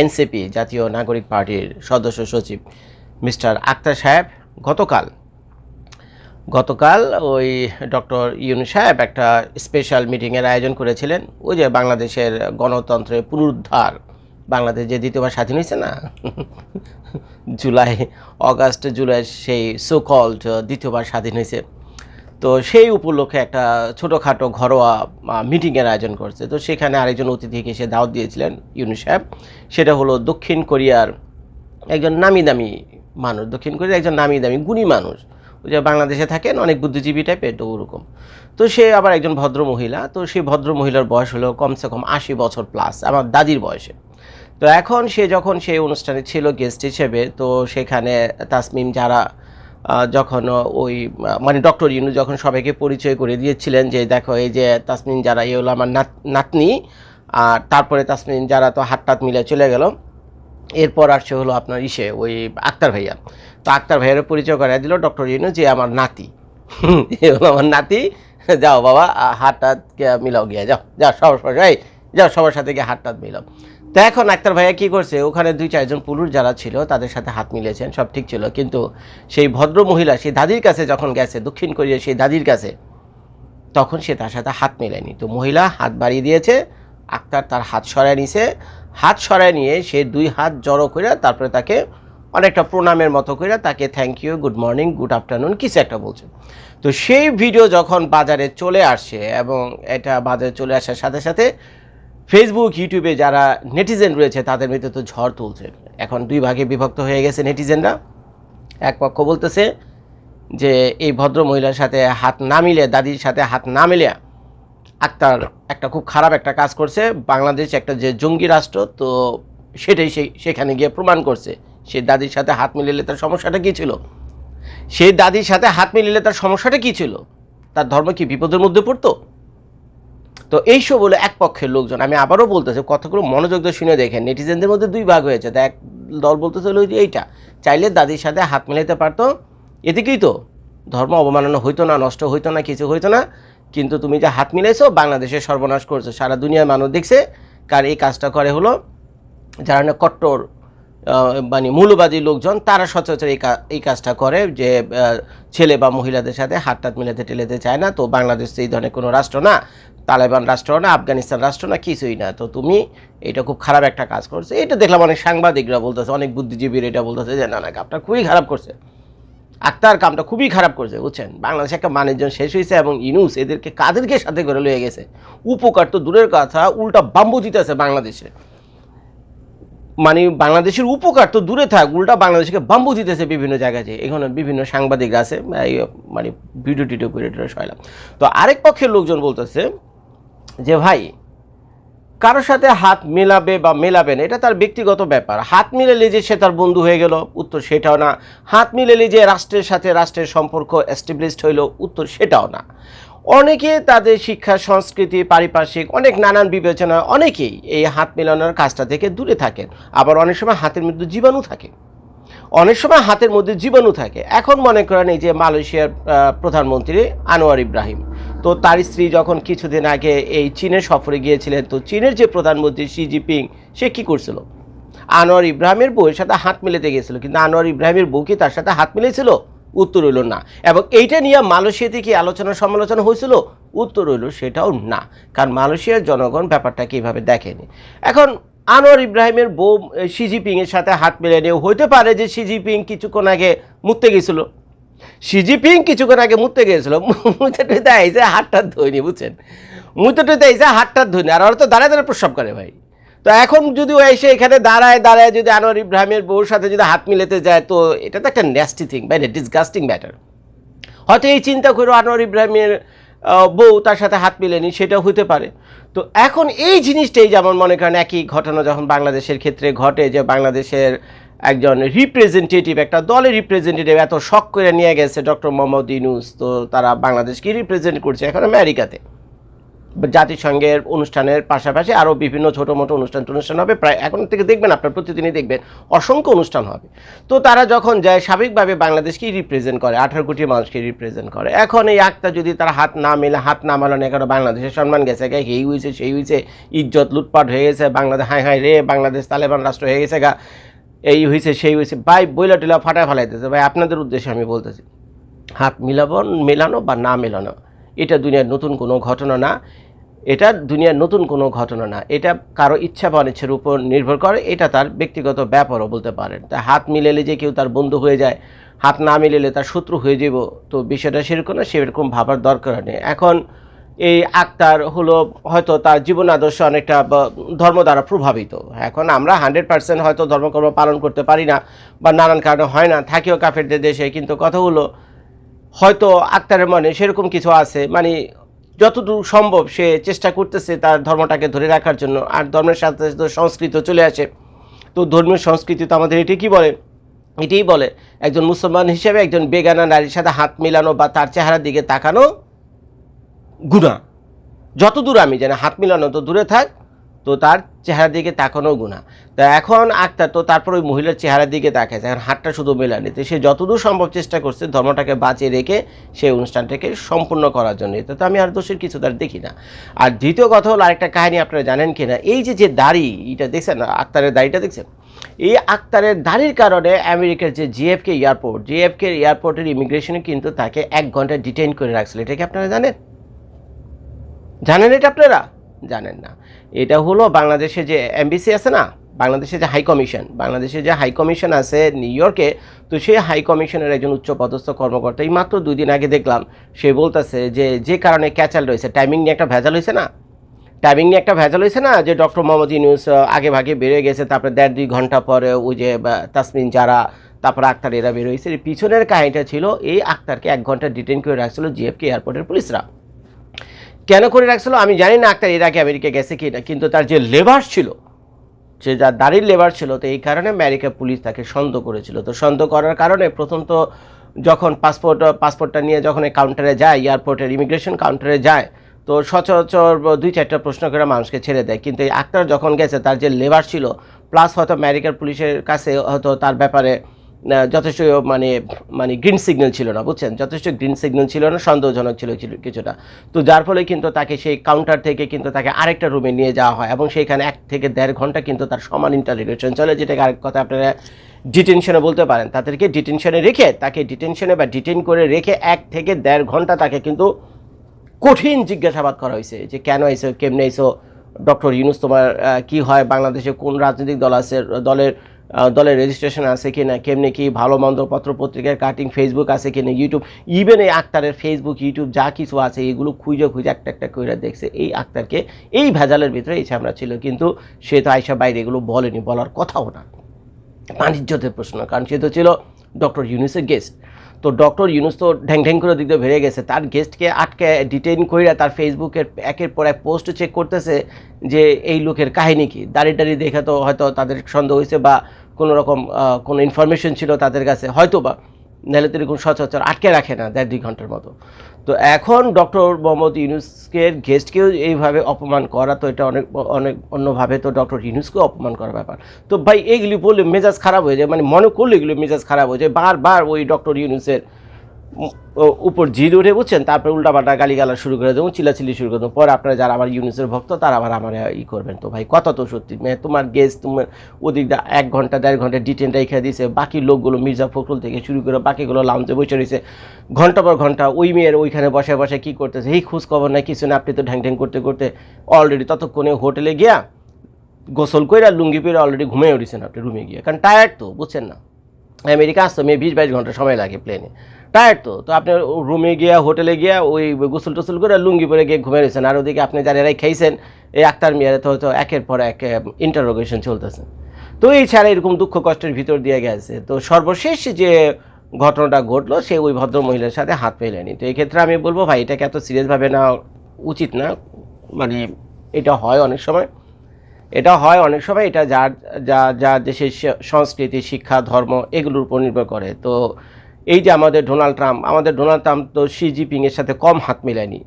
NCP, জাতীয় নাগরিক পার্টির সদস্য সচিব মিস্টার আক্তার সাহেব, গতকাল গতকাল ওই ডক্টর ইউনু সাহেব একটা স্পেশাল মিটিংয়ের আয়োজন করেছিলেন। ওই যে বাংলাদেশের গণতন্ত্রের পুনরুদ্ধার, বাংলাদেশ যে দ্বিতীয়বার স্বাধীন হয়েছে না? জুলাই, অগাস্ট, জুলাই সেই সোকল্ড দ্বিতীয়বার স্বাধীন হয়েছে। তো সেই উপলক্ষে একটা ছোটোখাটো ঘরোয়া মিটিংয়ের আয়োজন করছে। তো সেখানে আরেকজন অতিথিকে সে দাওয়াত দিয়েছিলেন ইউনু সাহেব। সেটা হলো দক্ষিণ কোরিয়ার একজন নামি দামি মানুষ। দক্ষিণ কোরিয়ার একজন নামি দামি গুণী মানুষ। ওই যে বাংলাদেশে থাকেন, অনেক বুদ্ধিজীবী টাইপের, তো ওরকম। তো সে আবার একজন ভদ্র মহিলা। তো সেই ভদ্র মহিলার বয়স হলো কমসে কম আশি বছর প্লাস আমার দাদির বয়সে। তো এখন সে যখন সেই অনুষ্ঠানে ছিল গেস্ট হিসেবে, তো সেখানে তাসমিম যারা যখন ওই মানে ডক্টর ইউনু যখন সবাইকে পরিচয় করে দিয়েছিলেন যে দেখো এই যে তাসমিন যারা এই হলো আমার নাত নাতনি আর তারপরে তাসমিন যারা তো হাত টাত মিলে চলে গেল। এরপর আসছে হলো আপনার ইসে ওই আক্তার ভাইয়া। তো আক্তার ভাইয়েরও পরিচয় করে দিল ডক্টর ইউনু যে আমার নাতি। এ হলো আমার নাতি। যাও বাবা হাত টাত মিলাও গিয়ে যাও যাও সবার সাথে এই, যাও সবার সাথে গিয়ে হাত টাত মিলাও। তো এখন আক্তার ভাইয়া কি করছে? ওখানে দুই চারজন পুরুষ যারা ছিল, তাদের সাথে হাত মিলেছেন, সব ঠিক ছিল। কিন্তু সেই ভদ্র মহিলা, সেই দাদির কাছে যখন গেছে, দক্ষিণ কোরিয়া সেই দাদির কাছে, তখন সে তার সাথে হাত মেলায়নি তো মহিলা হাত বাড়িয়ে দিয়েছে, আক্তার তার হাত সরায় নিছে। হাত সরায় নিয়ে সে দুই হাত জড়ো করে তারপরে তাকে অনেকটা প্রণামের মতো করে তাকে thank you good morning good afternoon কিছু একটা বলছে। তো সেই ভিডিও যখন বাজারে চলে আসছে এবং এটা বাজারে চলে আসার সাথে সাথে ফেসবুক ইউটিউবে যারা নেটিজেন রয়েছে, তাদের মধ্যে তো ঝড় তুলছে। এখন দুই ভাগে বিভক্ত হয়ে গেছে নেটিজেনরা এক পক্ষ বলতেছে যে, এই ভদ্র মহিলার সাথে হাত না মিলে, দাদির সাথে হাত না মিলে আক্তার একটা খুব খারাপ একটা কাজ করছে। বাংলাদেশ একটা যে জঙ্গি রাষ্ট্র, তো সেটাই সেই সেখানে গিয়ে প্রমাণ করছে। সে দাদির সাথে হাত মিলিলে তার সমস্যাটা কী ছিল? সেই দাদির সাথে হাত মিলিলে তার সমস্যাটা কী ছিল? তার ধর্ম কি বিপদের মধ্যে পড়তো? তো এইসব হলো এক পক্ষের লোকজন, আমি আবারও বলতেছি, কথাগুলো মনোযোগ দিয়ে শুনে দেখেন। নেটিজেনদের মধ্যে দুই ভাগ হয়েছে। এক দল বলতেছে হলো যে এইটা, চাইলে দাদির সাথে হাত মেলাতে পারতো। এদিকেই তো, ধর্ম অবমাননা হইতো না, নষ্ট হইতো না, কিছু হইতো না। কিন্তু তুমি যে হাত মিলাইছো, বাংলাদেশের সর্বনাশ করছ। সারা দুনিয়ার মানুষ দেখছে কার এই কাজটা করে হলো। যারা না কট্টর মানে মূল্যবাদী লোকজন, তারা সচরাচর এই কাজটা করে যে ছেলে বা মহিলাদের সাথে হাত টাত মিলাতে টেলেতে চায় না। তো বাংলাদেশ এই ধরনের কোনো রাষ্ট্র না, তালেবান রাষ্ট্র না, আফগানিস্তান রাষ্ট্র না, কিছুই না। তো তুমি এটা খুব খারাপ একটা কাজ করছে। এটা দেখলাম অনেক সাংবাদিকরা বলতেছে, অনেক বুদ্ধিজীবীর এটা বলতেছে যে, না না কাপটা খুবই খারাপ করছে। আক্তার কামটা খুবই খারাপ করছে, বুঝছেন? বাংলাদেশে একটা মানুষজন শেষ হয়েছে এবং ইনুস এদেরকে কাদেরকে সাথে করে লয়ে গেছে। উপকার তো দূরের কথা, উল্টা বাম্বু দিতেছে বাংলাদেশে। মানে বাংলাদেশের উপকার তো দূরে থাক, উল্টা বাংলাদেশকে বাম্বু দিতেছে বিভিন্ন জায়গায় যে, এখানে বিভিন্ন সাংবাদিকরা আছে মানে ভিডিও টিডিও করে সয়লাম তো আরেক পক্ষের লোকজন বলতেছে যে, ভাই, কারোর সাথে হাত মেলাবে বা মেলাবে না, এটা তার ব্যক্তিগত ব্যাপার। হাত মিলালে যে সে তার বন্ধু হয়ে গেল, উত্তর সেটাও না। হাত মিলালে যে রাষ্ট্রের সাথে রাষ্ট্রের সম্পর্ক এস্টাবলিশড হইল, উত্তর সেটাও না। অনেকে তাদের শিক্ষা, সংস্কৃতি, পারিপার্শ্বিক অনেক নানান বিবেচনা অনেকেই এই হাত মেলানোর কাজটা থেকে দূরে থাকেন। আবার অনেক সময় হাতের মধ্যে জীবাণু থাকে। অনেক সময় হাতের মধ্যে জীবাণু থাকে। এখন মনে করেন এই যে মালয়েশিয়ার প্রধানমন্ত্রী আনোয়ার ইব্রাহিম। তো তার স্ত্রী যখন কিছুদিন আগে এই চীনের সফরে গিয়েছিলেন, তো চীনের যে প্রধানমন্ত্রী শি জিপিং সে কী করছিল? আনোয়ার ইব্রাহিমের বউয়ের সাথে হাত মিলাতে গিয়েছিল। কিন্তু আনোয়ার ইব্রাহিমের বউ কি তার সাথে হাত মিলেছিল উত্তর হইল না। এবং এইটা নিয়ে মালয়েশিয়াতে কি আলোচনা সমালোচনা হয়েছিল, উত্তর হইল সেটাও না। কারণ মালয়েশিয়ার জনগণ ব্যাপারটা কীভাবে দেখেনি। এখন আনোয়ার ইব্রাহিমের বউ শি জিপিং এর সাথে হাত মিলে নিয়ে হইতে পারে যে শি জিপিং কিছুক্ষণ আগে মুততে গেছিল। শি জিপিং কিছুক্ষণ আগে মুততে গিয়েছিল মুতে টুতে আইসে হাতটা ধইনি, বুঝছেন? মুতে টুতে আইসে হাতটা ধইনি। আর ওরা তো দাঁড়ায় দাঁড়ায় প্রস্রাব করে ভাই। তো এখন যদি ও এসে এখানে দাঁড়ায় দাঁড়ায় যদি আনোয়ার ইব্রাহিমের বউর সাথে যদি হাত মিলেতে যায়, তো এটা তো একটা nasty thing by disgusting matter হয়তো এই চিন্তা করে আনোয়ার ইব্রাহিমের বউ তার সাথে হাত মিলেনি, সেটাও হতে পারে। তো এখন এই জিনিসটাই যেমন মনে করেন একই ঘটনা যখন বাংলাদেশের ক্ষেত্রে ঘটে, যে বাংলাদেশের একজন রিপ্রেজেন্টেটিভ একটা দলের রিপ্রেজেন্টেটিভ এত শখ করে নিয়ে গেছে ডক্টর মোহাম্মদ ইউনুস, তো তারা বাংলাদেশকে রিপ্রেজেন্ট করছে এখন আমেরিকাতে। জাতিসংঘের অনুষ্ঠানের পাশাপাশি আরও বিভিন্ন ছোটো মোটো অনুষ্ঠান টনুষ্ঠান হবে। প্রায় এখন থেকে দেখবেন, আপনার প্রতিদিনই দেখবেন অসংখ্য অনুষ্ঠান হবে। তো তারা যখন যায়, স্বাভাবিকভাবে বাংলাদেশকেই রিপ্রেজেন্ট করে, আঠারো কোটি মানুষকে রিপ্রেজেন্ট করে। এখন এই আক্তার যদি তার হাত না মেলে, হাত না মালানো, এখানে বাংলাদেশের সম্মান গেছে। গা এই হয়েছে সেই হয়েছে ইজ্জত লুটপাট হয়ে গেছে, বাংলাদেশ হাই হাই রে, বাংলাদেশ তালেবান রাষ্ট্র হয়ে গেছে গা। এই হয়েছে সেই হয়েছে ভাই বইলা টিলা ফাটায় ফালাইতেছে। ভাই, আপনাদের উদ্দেশ্যে আমি বলতেছি, হাত মিলাবন মেলানো বা না মেলানো, এটা দুনিয়ার নতুন কোনো ঘটনা না। এটা দুনিয়ার নতুন কোনো ঘটনা না। এটা কারও ইচ্ছা বা অনিচ্ছার উপর নির্ভর করে, এটা তার ব্যক্তিগত ব্যাপারও বলতে পারেন। তা হাত মিলেলে যে কেউ তার বন্ধু হয়ে যায়, হাত না মিলেলে তার শত্রু হয়ে যাব তো বিষয়টা সেরকম না, সেরকম ভাবার দরকার নেই। এখন এই আক্তার হলো হয়তো তার জীবন আদর্শ অনেকটা ধর্ম দ্বারা প্রভাবিত। এখন আমরা হান্ড্রেড পার্সেন্ট হয়তো ধর্মকর্ম পালন করতে পারি না বা নানান কারণে হয় না, থাকিও কাফেরদের দেশে, কিন্তু কথা হলো হয়তো আক্তারের মনে সেরকম কিছু আছে মানে যতদূর সম্ভব সে চেষ্টা করতেছে তার ধর্মটাকে ধরে রাখার জন্য। আর ধর্মের সাথে সাথে সংস্কৃত চলে আসে। তো ধর্মীয় সংস্কৃতি তো আমাদের এটি কী বলে? এটিই বলে, একজন মুসলমান হিসেবে একজন বেগানা নারীর সাথে হাত মিলানো বা তার চেহারার দিকে তাকানো গুণা যতদূর আমি জানি, হাত মিলানো তো দূরে থাক তো তার চেহারার দিকে তাকানো গুণা। তা এখন আক্তার, তো তারপর ওই মহিলার চেহারার দিকে তাকাইছে এখন হাতটা শুধু মেলানি। তো সে যতদূর সম্ভব চেষ্টা করছে ধর্মটাকে বাঁচিয়ে রেখে সেই অনুষ্ঠানটাকে সম্পূর্ণ করার জন্য। তো আমি আর দোষের কিছু তার দেখি না। আর দ্বিতীয় কথা হলো আরেকটা কাহিনী আপনারা জানেন কি না? এই যে যে দাড়ি, এটা দেখছেন? আক্তারের দাড়িটা দেখছেন? এই আক্তারের দাড়ির কারণে আমেরিকার যে জিএফকে এয়ারপোর্ট জিএফকে এয়ারপোর্টের ইমিগ্রেশনে কিন্তু তাকে এক ঘণ্টা ডিটেইন করে রাখছিল। এটা কি আপনারা জানেন? জানেন এটা আপনারা? জানেন না। এটা হলো বাংলাদেশে যে এমবিসি আছে না, বাংলাদেশে যে হাই কমিশন, বাংলাদেশে যে হাই কমিশন আছে নিউ ইয়র্কে, তো সেই হাই কমিশনের একজন উচ্চপদস্থ কর্মকর্তা, এই মাত্র দুই দিন আগে দেখলাম, সে বলতেছে যে যে কারণে ক্যাচাল রয়েছে টাইমিং নিয়ে একটা ভেজাল হয়েছে না? টাইমিং নিয়ে একটা ভেজাল হয়েছে না যে ডক্টর মোহাম্মদ ইউনুস আগে ভাগে বেরিয়ে গেছে, তারপরে দেড় দুই ঘণ্টা পরে ওই যে তাসমিন যারা তারপর আক্তার এরা বেরোয়েছে পিছনের কাহিনীটা ছিল, এই আক্তারকে এক ঘণ্টা ডিটেন করে রাখছিল জিএফকে এয়ারপোর্টের পুলিশরা। কেন করে রাখছিল? আমি জানি না আক্তার, এর আগে আমেরিকা গেছে কি না কিন্তু তার যে লেবার ছিল সে যার দাড়ির লেবার ছিল, তো এই কারণে আমেরিকা পুলিশ তাকে সন্দেহ করেছিল। তো সন্দেহ করার কারণে প্রথম তো যখন পাসপোর্ট পাসপোর্টটা নিয়ে যখন কাউন্টারে যায় এয়ারপোর্টের ইমিগ্রেশন কাউন্টারে যায়, তো সচরাচর দুই চারটা প্রশ্ন করে মানুষকে ছেড়ে দেয়। কিন্তু এই আক্তার যখন গেছে, তার যে লেবার ছিল প্লাস হয়তো আমেরিকার পুলিশের কাছে হয়তো তার ব্যাপারে যথেষ্ট মানে মানে গ্রিন সিগন্যাল ছিল না, বুঝছেন? যথেষ্ট গ্রিন সিগন্যাল ছিল না, সন্দেহজনক ছিল কিছুটা। তো যার ফলে কিন্তু তাকে সেই কাউন্টার থেকে কিন্তু তাকে আরেকটা রুমে নিয়ে যাওয়া হয় এবং সেইখানে এক থেকে দেড় ঘণ্টা কিন্তু তার সমান ইন্টারোগেশন চলে, যেটাকে আরেক কথা আপনারা ডিটেনশনে বলতে পারেন। তাদেরকে ডিটেনশনে রেখে, তাকে ডিটেনশনে বা ডিটেন করে রেখে এক থেকে দেড় ঘণ্টা তাকে কিন্তু কঠিন জিজ্ঞাসাবাদ করা হয়েছে যে, কেন এসো, কেমনে এসো? ডক্টর ইউনুস তোমার কি হয়? বাংলাদেশে কোন রাজনৈতিক দল আছে? দলের দলের রেজিস্ট্রেশন আছে কি না কেমনি কি ভালো মন্দ পত্র পত্রিকার কাটিং ফেসবুক আছে কি না ইউটিউব ইভেন এই আক্তারের ফেসবুক ইউটিউব যা কিছু আছে, এগুলো খুঁজে খুঁজে একটা একটা করে দেখছে। এই আক্তারকে এই ভেজালের ভিতরে এই ছামড়া ছিল, কিন্তু সে তো আইসা বাইরে এগুলো বলেনি, বলার কথাও না। বাণিজ্যদের প্রশ্ন, কারণ সে তো ছিল ডক্টর ইউনিসে গেস্ট তো ডক্টর ইউনুস তো ঢ্যাং ঢ্যাং করে দিক দিয়ে ভেড়ে গেছে। তার গেস্টকে আটকে ডিটেইন করে তার ফেসবুকের একের পর এক পোস্ট চেক করতেছে যে এই লোকের কাহিনী কি। দাঁড়িয়ে দাঁড়িয়ে দেখে তো হয়তো তাদের সন্দেহ হয়েছে বা কোনো রকম কোনো ইনফরমেশন ছিল তাদের কাছে। হয়তো বা নাহলে তো এরকম সচরাচর আটকে রাখে না দেড় দুই ঘণ্টার মতো। তো এখন ডক্টর মোহাম্মদ ইউনুসকে গেস্টকেও এইভাবে অপমান করা তো এটা অনেক অনেক অন্যভাবে তো ডক্টর ইউনুসকেও অপমান করা ব্যাপার। তো ভাই এইগুলি বললে মেজাজ খারাপ হয়ে যায় মানে মনে করলে এগুলো মেজাজ খারাপ হয়ে যায়, বারবার ওই ডক্টর ইউনুসের উপর জিদ উঠে বুঝছেন? তারপরে উল্টাপাল্টা গালিগালা শুরু করে দেবো চিলাচিলি শুরু করে দেবো। পরে আপনারা যারা আমার ইউনিসের ভক্ত, তারা আবার আমার ই করবেন তো ভাই। কথা তো সত্যি মানে তোমার গেস্ট তোমার ওদিক এক ঘণ্টা, দেড় ঘণ্টা ডিটেন রেখে দিয়েছে। বাকি লোকগুলো মির্জা ফখরুল থেকে শুরু করে বাকিগুলো লাউঞ্জে বসে রয়েছে। ঘণ্টা পর ঘণ্টা ওই মেয়ের ওইখানে বসে বসে কী করতেছে? এই খোঁজ খবর নাই, কিছু না, আপনি তো ঢ্যাং ঢ্যাং করতে করতে অলরেডি ততক্ষণে হোটেলে গিয়া গোসল করে আর লুঙ্গি পরে অলরেডি ঘুমিয়ে উঠেছেন আপনি রুমে গিয়ে। কারণ টায়ার্ড তো, বুঝছেন না? আমেরিকা আসতে মেয়ে বিশ বাইশ ঘণ্টা সময় লাগে প্লেনে টায়ার্ড তো। তো আপনি রুমে গিয়া হোটেলে গিয়া ওই গোসল টোসল করে লুঙ্গি পরে গিয়ে ঘুমিয়ে রয়েছেন। আর ওদিকে আপনি যারা এরাই খাইছেন, এই আক্তার মিয়ারে তো হয়তো একের পর এক ইন্টারোগেশন চলতেছে। তো এই ছাড়া এরকম দুঃখ কষ্টের ভিতর দিয়ে গেছে। তো সর্বশেষ যে ঘটনাটা ঘটলো, সে ওই ভদ্র মহিলার সাথে হাত পেলেনি তো এই ক্ষেত্রে আমি বলব, ভাই, এটাকে এত সিরিয়াসভাবে নেওয়া উচিত না। মানে এটা হয় অনেক সময়। এটা হয় অনেক সময়, এটা যার, যা যা দেশের সংস্কৃতি, শিক্ষা, ধর্ম, এগুলোর উপর নির্ভর করে। তো এই যে আমাদের ডোনাল্ড ট্রাম্প, আমাদের ডোনাল্ড ট্রাম্প তো শি জিপিংয়ের সাথে কম হাত মেলায়নি।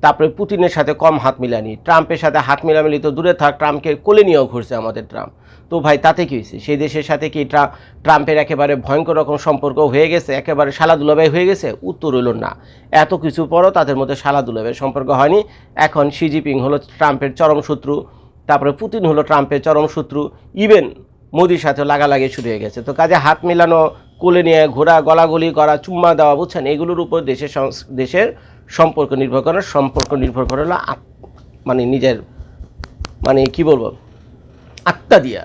তারপরে পুতিনের সাথে কম হাত মিলানি ট্রাম্পের সাথে হাত মিলামিলি তো দূরে থাক, ট্রাম্পকে কোলে নিয়েও ঘুরছে আমাদের ট্রাম্প। তো ভাই, তাতে কি হয়েছে? সেই দেশের সাথে কি ট্রা- ট্রাম্পের একেবারে ভয়ঙ্কর রকম সম্পর্ক হয়ে গেছে? একেবারে শালা দুলাভাই হয়ে গেছে? উত্তর হইল না। এত কিছু পরও তাদের মধ্যে শালা দুলাভাইয়ের সম্পর্ক হয়নি। এখন শি জিপিং হলো ট্রাম্পের চরম শত্রু, তারপরে পুতিন হলো ট্রাম্পের চরম শত্রু। ইভেন মোদির সাথে লাগালাগি শুরু হয়ে গেছে। তো কাজে হাত মিলানো কোলে নিয়ে ঘোরা, গলাগলি করা, চুম্মা দেওয়া, বুঝছেন? এগুলোর উপর দেশের দেশের সম্পর্ক নির্ভর করে, সম্পর্ক নির্ভর করে হলো মানে নিজের মানে কি বলব? আত্মা দিয়া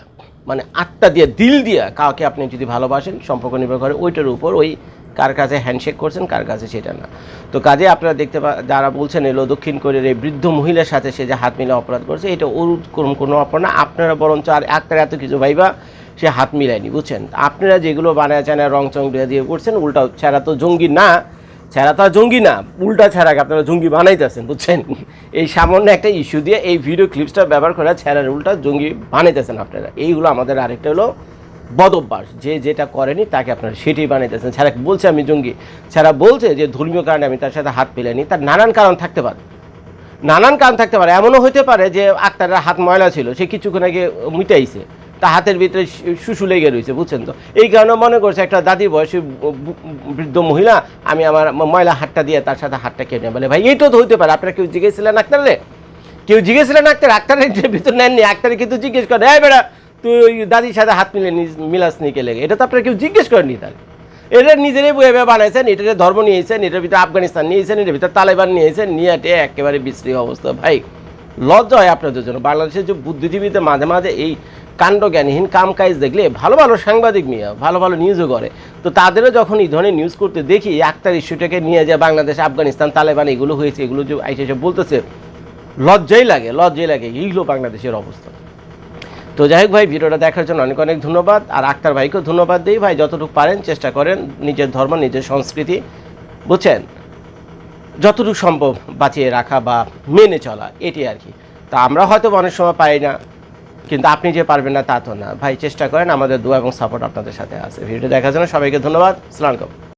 মানে আত্মা দিয়া, দিল দিয়া কাউকে আপনি যদি ভালোবাসেন, সম্পর্ক নির্ভর করে, ওইটার উপর ওই কার কাছে হ্যান্ডশেক করছেন, কার কাছে সেটা না। তো কাজে আপনারা দেখতে পা যারা বলছেন এলো দক্ষিণ কোরিয়ার এই বৃদ্ধ মহিলার সাথে সে যে হাত মিলে অপরাধ করছে, এটা ওর কোনো অপরাধ না। আপনারা বরঞ্চ আর আক্তার এত কিছু ভাইবা সে হাত মিলায়নি, বুঝছেন? আপনারা যেগুলো বানায় চানা রং চং দিয়ে করছেন, উল্টা ছাড়া তো জঙ্গি না, ছাড়া তো জঙ্গি না, উল্টা ছাড়া আপনারা জঙ্গি বানাইতেছেন, বুঝছেন? এই সামান্য একটা ইস্যু দিয়ে এই ভিডিও ক্লিপসটা ব্যবহার করে ছাড়ার উল্টা জঙ্গি বানাইতেছেন আপনারা। এইগুলো আমাদের আরেকটা হলো বদ অভ্যাস যে যেটা করেনি তাকে আপনারা সেটাই বানাইতেছেন। ছাড়া বলছে আমি জঙ্গি, ছাড়া বলছে যে ধর্মীয় কারণে আমি তার সাথে হাত পেলেনি তার নানান কারণ থাকতে পারে। নানান কারণ থাকতে পারে। এমনও হতে পারে যে আক্তারের হাত ময়লা ছিল, সে কিছুক্ষণ আগে মিটাইছে। তা হাতের ভিতরে শুশু লেগে রয়েছে, বুঝছেন তো? এই কারণে মনে করছে একটা দাদি বয়সী বৃদ্ধ মহিলা, আমি আমার ময়লা হাতটা দিয়ে তার সাথে হাতটা কেটে বলে, ভাই এইটাও তো হতে পারে, আপনারা কেউ জিজ্ঞেসছিলেন আক্তারলে কেউ জিজ্ঞেসছিলেন আক্তার? আক্তারের ভিতর নেননি, আক্তারে কিন্তু জিজ্ঞেস করে হ্যাঁ বেড়া, তুই ওই দাদির সাথে হাত মিলে মিলাস নিকে লেগে? এটা তো আপনারা কেউ জিজ্ঞেস করেনি তাহলে। এটা নিজেরাই বয়ে বানাইছেন এটার ধর্ম নিয়েছেন, এটার ভিতরে আফগানিস্তান নিয়েছেন, এটার ভিতরে তালেবান নিয়েছেন, নিয়ে এটে একেবারে বিশ্রী অবস্থা। ভাই, লজ্জা হয় আপনাদের জন্য। বাংলাদেশের যে বুদ্ধিজীবীদের মাঝে মাঝে এই কাণ্ডজ্ঞানহীন কাম কাজ দেখলে ভালো ভালো সাংবাদিক নিয়ে ভালো ভালো নিউজও করে। তো তাদেরও যখন এই ধরনের নিউজ করতে দেখি আক্তার ইস্যুটাকে নিয়ে যে বাংলাদেশ, আফগানিস্তান, তালেবান, এগুলো হয়েছে, এগুলো যে আইসে এসে বলতেছে, লজ্জাই লাগে লজ্জাই লাগে এইগুলো বাংলাদেশের অবস্থা। তো যাই হোক ভাই, ভিডিওটা দেখার জন্য অনেক অনেক ধন্যবাদ, আর আক্তার ভাইকেও ধন্যবাদ দিই। ভাই, যতটুকু পারেন চেষ্টা করেন, নিজের ধর্ম, নিজের সংস্কৃতি, বুঝছেন? যতটুকু সম্ভব বাঁচিয়ে রাখা বা মেনে চলা এটি আর কি। তা আমরা হয়তো অনেক সময় পাই না কিন্তু আপনি যে পারবেন না তা তো না। ভাই, চেষ্টা করেন, আমাদের দোয়া এবং সাপোর্ট আপনাদের সাথে আছে। ভিডিও দেখার জন্য সবাইকে ধন্যবাদ। সালাম